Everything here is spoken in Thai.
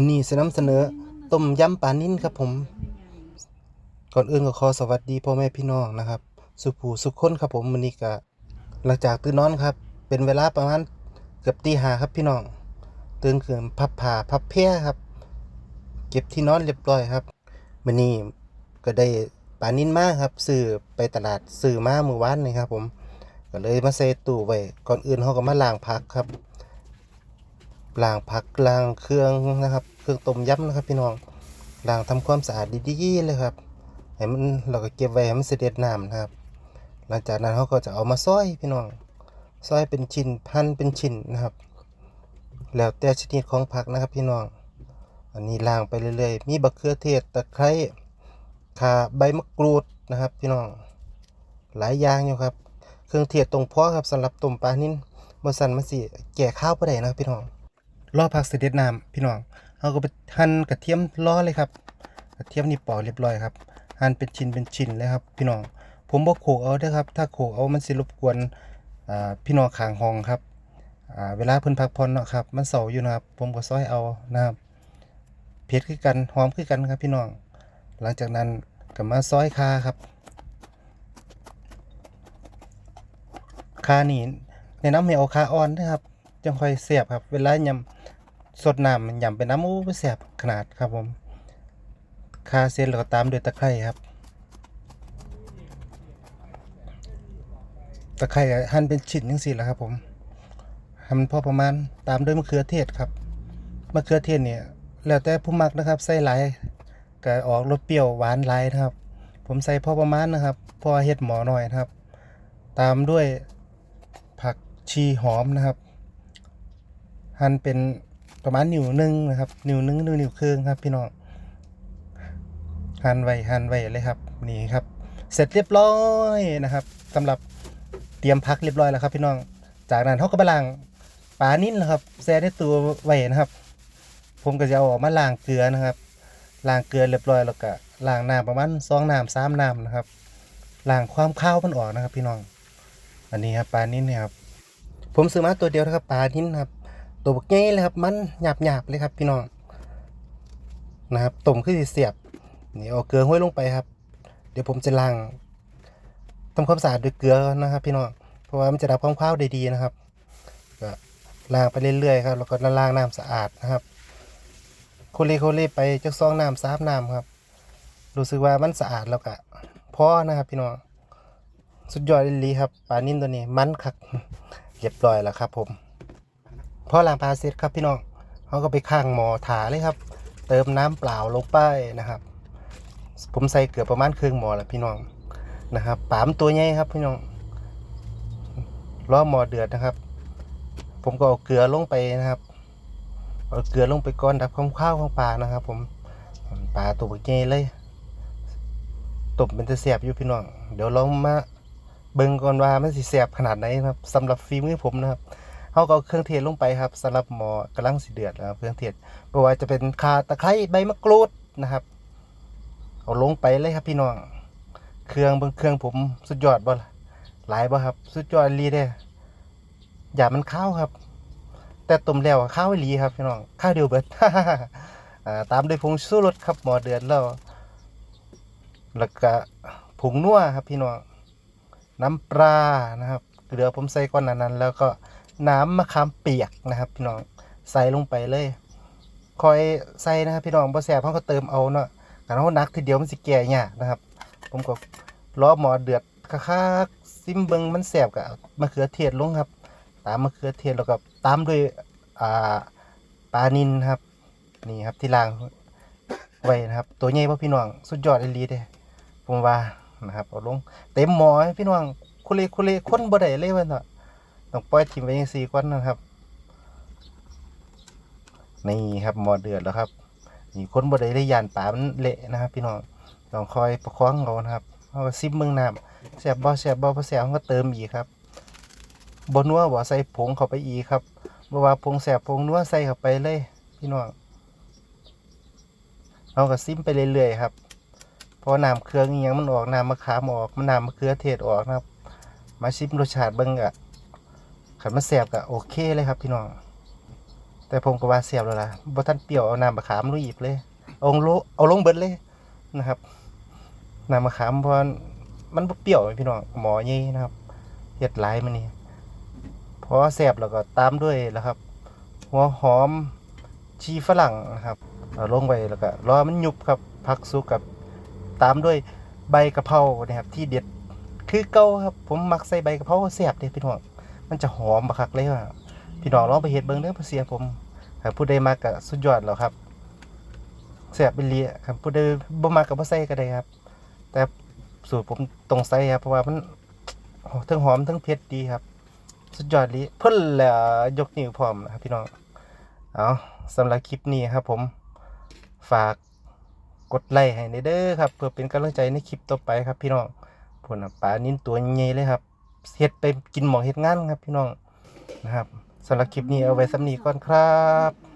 วันนี้จะนำเสนอต้มยำปลานิ่นครับผม ก่อนอื่นก็ขอสวัสดีพ่อแม่พี่น้องนะครับ สุภูสุขคนครับผมวันนี้ก็หลังจากตื่นนอนครับ เป็นเวลาประมาณเกือบตีห้าครับพี่น้อง ตื่นขึ้นพับผ้าพับเพียครับ เก็บที่นอนเรียบร้อยครับวันนี้ก็ได้ปลานิ่นมากครับซื้อไปตลาดซื้อมาเมื่อวานนี่ครับผมก็เลยมาใส่ตู้ไว้ก่อนอื่นเขาก็มาล้างผักครับ ล้างผักล้างเครื่องนะครับ เครื่องต้มยำนะครับ พี่น้องล้างทำความสะอาดดีๆเลยครับให้มันเราก็เก็บไว้ให้มันเสด็จน้ำนะครับ หลังจากนั้นเขาก็จะเอามาซอยพี่น้องซอยเป็นชิ้นพันเป็นชิ้นนะครับ แล้วแต่ชนิดของผักนะครับพี่น้อง อันนี้ล้างไปเรื่อยๆ มีบักเขือเทศตะไคร้ข่าใบมะกรูดนะครับ พี่น้อง หลายอย่างอยู่ครับ เครื่องเทศตรงพอครับสำหรับต้มปลานิ่นบ่สันมันสิแก่ข้าวบ่ได้นะครับพี่น้อง รอผักเสด็จน้ำพี่น้องเราก็ไปหั่นกระเทียมรอเลยครับ กระเทียมนี่ปอกเรียบร้อยครับหั่นเป็นชิ้นเป็นชิ้นเลยครับ พี่น้องผมบ่โขกเอาด้ครับ ถ้าโขกเอามันสิรบกวนพี่น้องขางห้องครับเวลาเพิ่นพักผ่อนเนาะครับ มันเสาอยู่นะครับ ผมก็ซอยเอานะครับเผ็ดคือกันหอมคือกันครับพี่น้อง หลังจากนั้นก็มาซอยคาครับคานี่แนะนำให้เอาคาอ่อนนะครับจังค่อยเสียบครับ เวลายำ สดน้ำมันยำเป็นน้ำอู้ไปเสียบขนาดครับผมคาเสร็จแล้วก็ตามด้วยตะไคร้ครับ ตะไคร้ก็หั่นเป็นชิ้นจังซี่แหละครับ ผมหั่นพอประมาณตามด้วยมะเขือเทศครับมะเขือเทศเนี่ยแล้วแต่ผู้มักนะครับใส่หลายก็ออกรสเปรี้ยวหวานหลายนะครับ ผมใส่พอประมาณนะครับ พอเฮ็ดหมอหน่อยนะครับ ตามด้วยผักชีหอมนะครับ หั่นเป็น ประมาณนิ้วหนึ่งนะครับ นิ้วหนึ่งหรือนิ้วครึ่งครับ พี่น้องหั่นไว้หั่นไว้เลยครับ นี่ครับ เสร็จเรียบร้อยนะครับสำหรับเตรียมพักเรียบร้อยแล้วครับ พี่น้อง จากนั้นเขาก็ไปล้างปลานิ่นนะครับแช่ได้ตัวไว้นะครับ ผมก็จะเอาออกมาล้างเกลือนะครับล้างเกลือเรียบร้อยแล้วก็ล้างน้ำประมาณสองน้ำสามน้ำนะครับล้างความข้าวมันออกนะครับ พี่น้อง อันนี้ครับปลานิ่นนี่ยครับ ผมซื้อมาตัวเดียวนะครับปลานิ่นครับ ตัวบักใหญ่เลยครับ มันหยาบหยาบๆเลยครับ พี่น้องนะครับต้มขึ้นเสียบนี่เอาเกลือห้อยลงไปครับ เดี๋ยวผมจะล้างทำความสะอาดด้วยเกลือนะครับ พี่น้องเพราะว่ามันจะดับความข้าวได้ดีนะครับก็ล้างไปเรื่อยๆครับแล้วก็ล้างน้ำสะอาดนะครับโคเลโคเลไปจักซองน้ำสามน้ำครับ รู้สึกว่ามันสะอาดแล้วก็พอนะครับ พี่น้องสุดยอดอีหลีครับปลานิ่มตัวนี้มันคักเรียบร้อยแล้วครับผม พอล้างปลาเสร็จครับพี่น้องเขาก็ไปข้างหมอถาเลยครับ เติมน้ำเปล่าลงไปนะครับ ผมใส่เกือบประมาณครึ่งหมอแล้วพี่น้องนะครับปามตัวใหญ่ครับพี่น้องรอหมอเดือดนะครับ ผมก็เอาเกลือลงไปนะครับเอาเกลือลงไปก่อนดับความข้าวของปลานะครับ ผมปลาตัวใหญ่เลยตบเป็นตะเสียบอยู่พี่น้อง เดี๋ยวเรามาเบิ่งก่อนว่ามันสิเสียบขนาดไหนนะครับสำหรับฝีมืองผมนะครับ เขาก็เอาเครื่องเทศลงไปครับสำหรับหมอกำลังสิเดือดนะครับเครื่องเทศไม่ว่าจะเป็นขาตะไคร้ใบมะกรูดนะครับ เอาลงไปเลยครับพี่น้อง เครื่องเบิ่งเครื่องผมสุดยอดบ่ล่ะหลายบ่ครับ สุดยอดลีเด้อย่ามันข้าวครับ แต่ต้มแล้วข้าวลีครับพี่น้องข้าวเดียวเบิดตามด้วยผงชูรสครับหมอเดือดแล้วแล้วก็ผงนัวครับพี่น้องน้ำปลานะครับเกลือผมใส่ก้อนนั้นแล้วก็ น้ำมะขามเปียกนะครับพี่น้องใส่ลงไปเลยคอยใส่นะครับพี่น้องบ่แซ่บเขาก็เติมเอาเนาะกันเขานักทีเดียวมันสิแก่ยากนะครับ ผมก็รอหมอเดือดคักๆซิมเบิงมันแซ่บกับมะเขือเทศลงครับ ตามมะเขือเทศแล้วก็ตามด้วยอ่าปลานินครับ นี่ครับที่ล้างไว้นะครับ ตัวใหญ่ป่ะพี่น้องสุดยอดอีหลีเด้ผมว่านะครับเอาลงเต็มหมอพี่น้องคุเลคุเลคนบ่ได้เลยวันเนาะ ต้องปล่อยทิ้งไว้ยังสี่ก้อนนะครับ นี่ครับหมอเดือดแล้วครับ นี่คนบ่ได้เลยยานป่ามันเละนะครับ พี่น้องต้องคอยประคองเอานะครับเอาก็ซิมมืองน้ำแสบบ่แสบบ่พอแสบก็เติมอีกครับบนัวบ่ใส่ผงเข้าไปอีกครับบ่ว่าผงแสบผงนัวใส่เข้าไปเลย พี่น้องเอาก็ซิมไปเรื่อยๆครับพอน้ำเครื่องอหยังมันออกน้ำมะขามออกมันน้ำมะเขือเทศออกนะครับ มาชิมรสชาติเบิ่งอะ ขันมันแสบกะโอเคเลยครับพี่น้อง แต่ผมก็ว่าเสียบแล้วล่ะบ่ทันเปรี้ยวเอาน้ำมะขามลุยอีกเลย เอาลงเอาลงเบิดเลยนะครับน้ำมะขามเพราะมันบ่เปรี้ยวพี่น้องหมอใหญ่นะครับเฮ็ดหลายมื้อนี้พอแซ่บแล้วก็ตามด้วยแล้วครับ หัวหอมชีฝรั่งนะครับเอาลงไปแล้วก็รอมันยุบครับผักสุกกับตามด้วยใบกะเพรานะครับที่เด็ดคือเก่าครับผมมักใส่ใบกะเพราแซ่บเด้พี่น้อง มันจะหอมบักคักเลยว่าพี่น้องลองไปเฮ็ดเบิ่งเด้อบ่เสียผมหากผู้ใดมักก็สุดยอดแล้วครับแซ่บเป็นเลียครับผู้ใดบ่มักก็บ่ใส่ก็ได้ครับ แต่สูตรผมต้องใส่ครับเพราะว่ามันทั้งหอมทั้งเผ็ดดีครับ สุดยอดลยเพิ่นแหละยกนิ้วพร้อมนะครับพี่น้องเอาสำหรับคลิปนี้ครับผมฝากกดไลค์ให้ในเด้อครับ เพื่อเป็นกำลังใจในคลิปต่อไปครับพี่น้องผลปลานิ้นตัวใหญ่เลยครับ เฮ็ดไปกินหมองเฮ็ดงานครับพี่น้องนะครับสำหรับคลิปนี้เอาไว้สำนีก่อนครับ